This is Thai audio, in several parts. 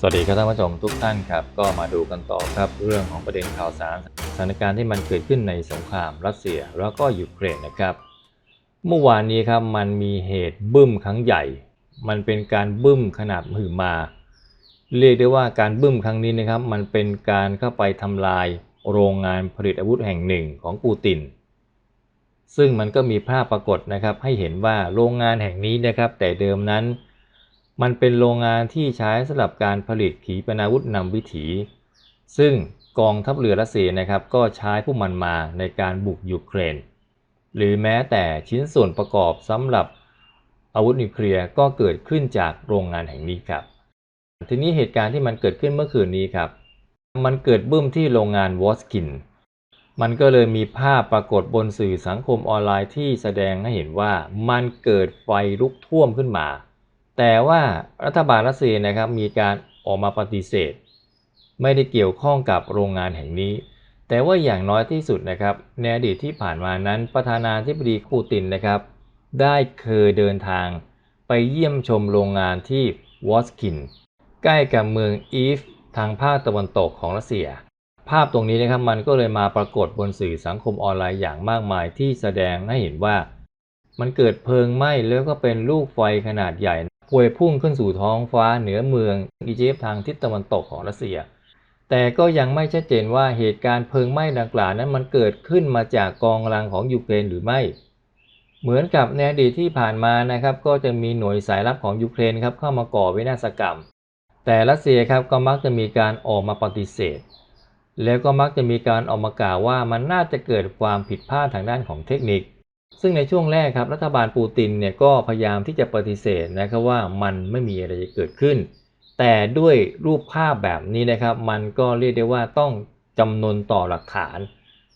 สวัสดีครับท่านผู้ชมทุกท่านครับ ก็มาดูกันต่อครับเรื่องของประเด็นข่าวสารสถานการณ์ที่มันเกิดขึ้นในสงครามรัสเซียแล้วก็ยูเครนนะครับ เมื่อวานนี้ครับมันมีเหตุบึ้มครั้งใหญ่ มันเป็นการบึ้มขนาดมหึมา เรียกได้ว่าการบึ้มครั้งนี้นะครับ มันเป็นการเข้าไปทำลายโรงงานผลิตอาวุธแห่งหนึ่งของปูติน ซึ่งมันก็มีภาพปรากฏนะครับให้เห็นว่าโรงงานแห่งนี้นะครับ แต่เดิมนั้น มันเป็นโรงงานที่ใช้สำหรับการผลิตขีปนาวุธนำวิถี ซึ่งกองทัพเรือรัสเซียนะครับก็ใช้พวกมันมาในการบุกยูเครน หรือแม้แต่ชิ้นส่วนประกอบสำหรับอาวุธนิวเคลียร์ก็เกิดขึ้นจากโรงงานแห่งนี้ครับ ทีนี้เหตุการณ์ที่มันเกิดขึ้นเมื่อคืนนี้ครับ มันเกิดบึ้มที่โรงงานวอสกิน มันก็เลยมีภาพปรากฏบนสื่อสังคมออนไลน์ที่แสดงให้เห็นว่ามันเกิดไฟลุกท่วมขึ้นมา แต่ว่ารัฐบาลรัสเซียนะครับมีการออกมาปฏิเสธ ไม่ได้เกี่ยวข้องกับโรงงานแห่งนี้ แต่ว่าอย่างน้อยที่สุดนะครับในอดีตที่ผ่านมานั้นประธานาธิบดีปูตินนะครับ ได้เคยเดินทางไปเยี่ยมชมโรงงานที่วอสกิน ใกล้กับเมืองอีฟทางภาคตะวันตกของรัสเซีย ภาพตรงนี้นะครับมันก็เลยมาปรากฏบนสื่อสังคมออนไลน์อย่างมากมายที่แสดงให้เห็นว่า มันเกิดเพลิงไหม้แล้วก็เป็นลูกไฟขนาดใหญ่ พวยพุ่งขึ้นสู่ท้องฟ้าเหนือเมืองอียิปต์ทางทิศตะวันตกของรัสเซีย แต่ก็ยังไม่ชัดเจนว่าเหตุการณ์เพลิงไหม้ดังกล่าวนั้นมันเกิดขึ้นมาจากกองกำลังของยูเครนหรือไม่ เหมือนกับในอดีตที่ผ่านมานะครับ ก็จะมีหน่วยสายลับของยูเครนครับเข้ามาก่อวินาศกรรม แต่รัสเซียครับก็มักจะมีการออกมาปฏิเสธ แล้วก็มักจะมีการออกมากล่าวว่ามันน่าจะเกิดความผิดพลาดทางด้านของเทคนิค ซึ่งในช่วงแรกครับรัฐบาลปูตินเนี่ยก็พยายามที่จะปฏิเสธนะครับว่ามันไม่มีอะไรจะเกิดขึ้น แต่ด้วยรูปภาพแบบนี้นะครับ มันก็เรียกได้ว่าต้องจำนวนต่อหลักฐาน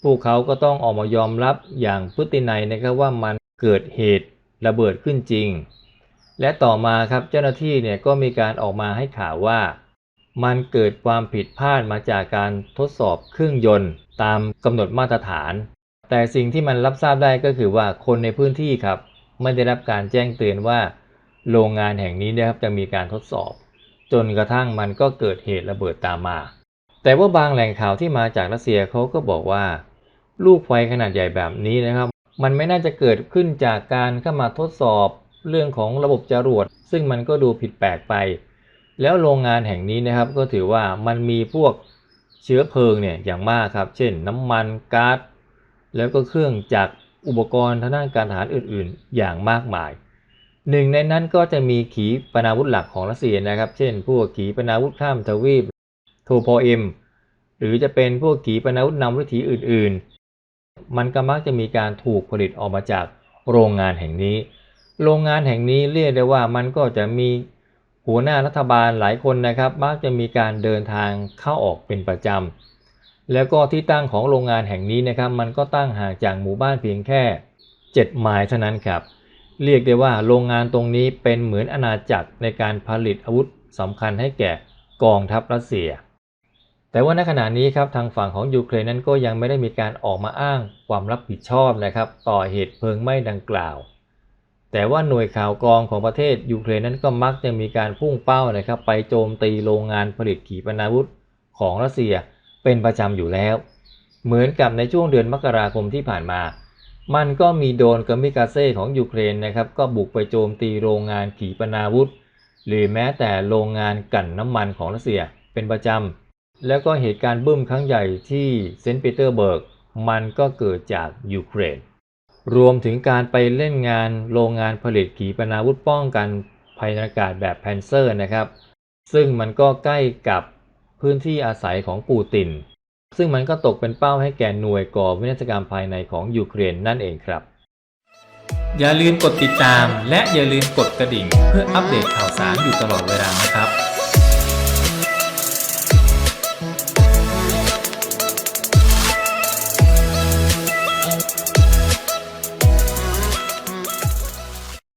พวกเขาก็ต้องออกมายอมรับอย่างพฤตินัยนะครับว่ามันเกิดเหตุระเบิดขึ้นจริง และต่อมาครับเจ้าหน้าที่เนี่ยก็มีการออกมาให้ข่าวว่า มันเกิดความผิดพลาดมาจากการทดสอบเครื่องยนต์ ตามกำหนดมาตรฐาน แต่สิ่งที่มันรับทราบได้ก็คือว่าคนในพื้นที่ครับไม่ได้รับการแจ้งเตือนว่า โรงงานแห่งนี้นะครับจะมีการทดสอบ จนกระทั่งมันก็เกิดเหตุระเบิดตามมา แต่ว่าบางแหล่งข่าวที่มาจากรัสเซียเขาก็บอกว่า ลูกไฟขนาดใหญ่แบบนี้นะครับ มันไม่น่าจะเกิดขึ้นจากการเข้ามาทดสอบเรื่องของระบบจรวดซึ่งมันก็ดูผิดแปลกไป แล้วโรงงานแห่งนี้นะครับก็ถือว่ามันมีพวกเชื้อเพลิงเนี่ยอย่างมากครับ เช่น น้ำมันก๊าซ แล้วก็เครื่องจักรอุปกรณ์ทางด้านการทหารอื่นๆ อย่างมากมาย หนึ่งในนั้นก็จะมีขีปนาวุธหลักของรัสเซียนะครับ เช่น พวกขีปนาวุธข้ามทวีปโทโพเอ็มหรือจะเป็นพวกขีปนาวุธนำวิถีอื่นๆ มันก็มักจะมีการถูกผลิตออกมาจากโรงงานแห่งนี้ โรงงานแห่งนี้เรียกได้ว่ามันก็จะมีหัวหน้ารัฐบาลหลายคนนะครับ มักจะมีการเดินทางเข้าออกเป็นประจำ แล้วก็ที่ตั้งของโรงงานแห่งนี้นะครับ มันก็ตั้งห่างจากหมู่บ้านเพียงแค่ 7 ไมล์เท่านั้นครับ เรียกได้ว่าโรงงานตรงนี้เป็นเหมือนอาณาจักรในการผลิตอาวุธสำคัญให้แก่กองทัพรัสเซีย แต่ว่าในขณะนี้ครับทางฝั่งของยูเครนนั้นก็ยังไม่ได้มีการออกมาอ้างความรับผิดชอบนะครับ ต่อเหตุเพลิงไหม้ดังกล่าว แต่ว่าหน่วยข่าวกรองของประเทศยูเครนนั้นก็มักจะมีการพุ่งเป้านะครับ ไปโจมตีโรงงานผลิตขีปนาวุธของรัสเซีย เป็นประจำอยู่แล้ว เหมือนกับในช่วงเดือนมกราคมที่ผ่านมา มันก็มีโดรนกามิกาเซ่ของยูเครนนะครับ ก็บุกไปโจมตีโรงงานขีปนาวุธ หรือแม้แต่โรงงานกลั่นน้ำมันของรัสเซียเป็นประจำ แล้วก็เหตุการณ์บึ้มครั้งใหญ่ที่เซนต์ปีเตอร์เบิร์ก มันก็เกิดจากยูเครน รวมถึงการไปเล่นงานโรงงานผลิตขีปนาวุธป้องกันภัยอากาศแบบแพนเซอร์นะครับ ซึ่งมันก็ใกล้กับ พื้นที่อาศัยของปูติน ซึ่งมันก็ตกเป็นเป้าให้แก่หน่วยก่อวินาศกรรมภายในของยูเครนนั่นเองครับ อย่าลืมกดติดตาม และอย่าลืมกดกระดิ่ง เพื่ออัปเดตข่าวสารอยู่ตลอดเวลานะครับ